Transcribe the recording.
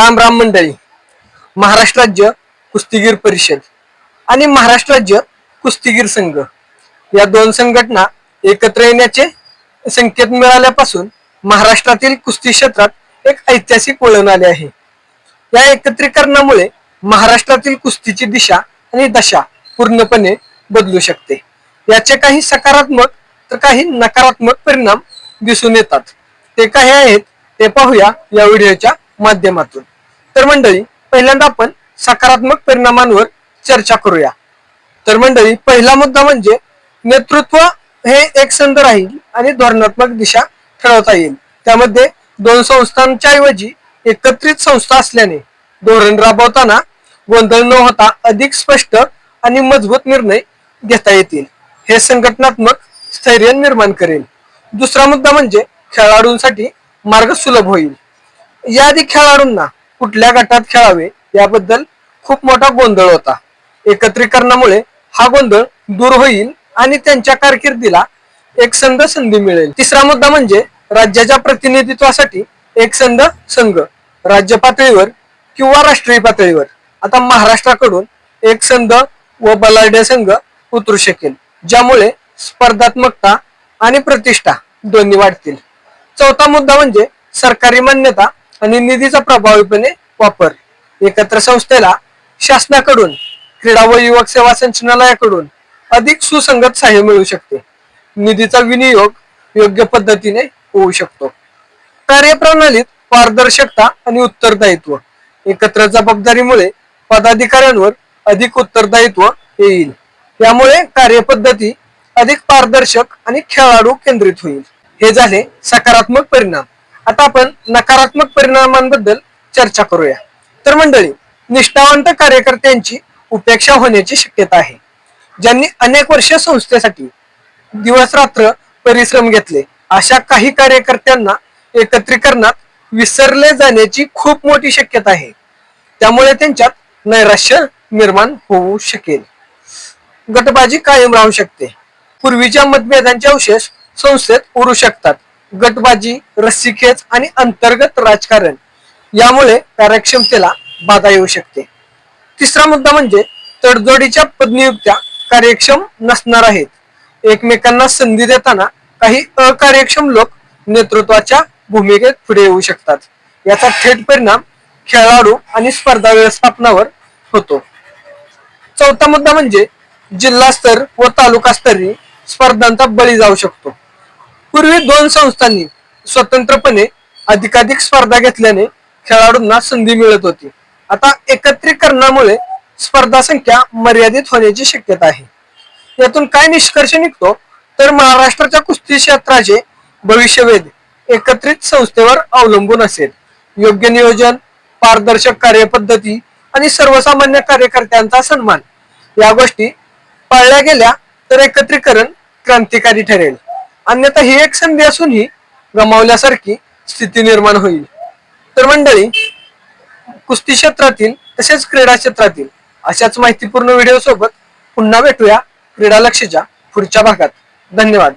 राम राम मंडळी. महाराष्ट्र राज्य कुस्तीगीर परिषद आणि महाराष्ट्र राज्य कुस्तीगीर संघ. या दोन संघटना एकत्र येण्याचे संकेत मिळाल्यापासून महाराष्ट्रातील कुस्ती क्षेत्रात एक ऐतिहासिक वळण आले आहे. या एकत्रीकरणामुळे महाराष्ट्रातील कुस्तीची दिशा आणि दशा पूर्णपणे बदलू शकते. याचे काही सकारात्मक तर काही नकारात्मक परिणाम दिसून येतात. ते काही आहेत ते पाहूया या व्हिडिओच्या माध्यमातून. तर मंडळी पहिल्यांदा आपण सकारात्मक परिणामांवर चर्चा करूया. तर मंडळी पहिला मुद्दा म्हणजे नेतृत्व हे एक संध राहील आणि धोरणात्मक दिशा ठरवता येईल. त्यामध्ये दोन संस्थांच्या ऐवजी एकत्रित संस्था असल्याने धोरण राबवताना गोंधळ न होता अधिक स्पष्ट आणि मजबूत निर्णय घेता येतील. हे संघटनात्मक स्थैर्य निर्माण करेल. दुसरा मुद्दा म्हणजे खेळाडूंसाठी मार्ग सुलभ होईल. याआधी खेळाडूंना कुठल्या गटात खेळावे याबद्दल खूप मोठा गोंधळ होता. एकत्रीकरणामुळे हा गोंधळ दूर होईल आणि त्यांच्या कारकिर्दीला एक संघ संधी मिळेल. तिसरा मुद्दा म्हणजे राज्याच्या प्रतिनिधित्वासाठी एक संघ संघ. राज्य पातळीवर किंवा राष्ट्रीय पातळीवर. आता महाराष्ट्राकडून एक संघ व बलाढ्य संघ उतरू शकेल ज्यामुळे स्पर्धात्मकता आणि प्रतिष्ठा दोन्ही वाढतील. चौथा मुद्दा म्हणजे सरकारी मान्यता आणि निधीचा प्रभावीपणे वापर. एकत्र संस्थेला शासनाकडून क्रीडा व युवक सेवा संचालनालयाकडून अधिक सुसंगत सहाय्य मिळू शकते. निधीचा विनियोग योग्य पद्धतीने होऊ शकतो. कार्यप्रणालीत पारदर्शकता आणि उत्तरदायित्व. एकत्र जबाबदारीमुळे पदाधिकाऱ्यांवर अधिक उत्तरदायित्व येईल. यामुळे कार्यपद्धती अधिक पारदर्शक आणि खेळाडू केंद्रित होईल. हे झाले सकारात्मक परिणाम. आता आपण नकारात्मक परिणामांबद्दल चर्चा करूया. तर मंडळी निष्ठावंत कार्यकर्त्यांची उपेक्षा होण्याची शक्यता आहे. ज्यांनी अनेक वर्ष संस्थेसाठी दिवस रात्र परिश्रम घेतले अशा काही कार्यकर्त्यांना एकत्रीकरणात विसरले जाण्याची खूप मोठी शक्यता आहे. त्यामुळे त्यांच्यात नैराश्य निर्माण होऊ शकेल. गटबाजी कायम राहू शकते. पूर्वीच्या मतभेदांचे अवशेष संस्थेत उरू शकतात. गटबाजी रस्सीखेच आणि अंतर्गत राजकारण यामुळे कार्यक्षमतेला बाधा येऊ शकते. तिसरा मुद्दा म्हणजे तडजोडीच्या पदनियुक्त्या कार्यक्षम नसणार आहेत. एकमेकांना संधी देताना काही अकार्यक्षम लोक नेतृत्वाच्या भूमिकेत पुढे येऊ शकतात. याचा थेट परिणाम खेळाडू आणि स्पर्धा व्यवस्थापनावर होतो. चौथा मुद्दा म्हणजे जिल्हास्तर व तालुकास्तरीय स्पर्धांचा बळी जाऊ शकतो. पूर्वी दोन संस्थांनी स्वतंत्रपणे अधिकाधिक स्पर्धा घेतल्याने खेळाडूंना संधी मिळत होती. आता एकत्रीकरणामुळे स्पर्धा संख्या मर्यादित होण्याची शक्यता आहे. यातून काय निष्कर्ष निघतो? तर महाराष्ट्राच्या कुस्ती क्षेत्राचे भविष्यवेध एकत्रित संस्थेवर अवलंबून असेल. योग्य नियोजन पारदर्शक कार्यपद्धती आणि सर्वसामान्य कार्यकर्त्यांचा सन्मान या गोष्टी पाळल्या गेल्या तर एकत्रीकरण क्रांतिकारी ठरेल. अन्यथा ही एक संधी असूनही गमावल्यासारखी स्थिती निर्माण होईल. तर मंडळी कुस्ती क्षेत्रातील तसेच क्रीडा क्षेत्रातील अशाच माहितीपूर्ण व्हिडिओ सोबत पुन्हा भेटूया क्रीडा लक्षच्या पुढच्या भागात. धन्यवाद.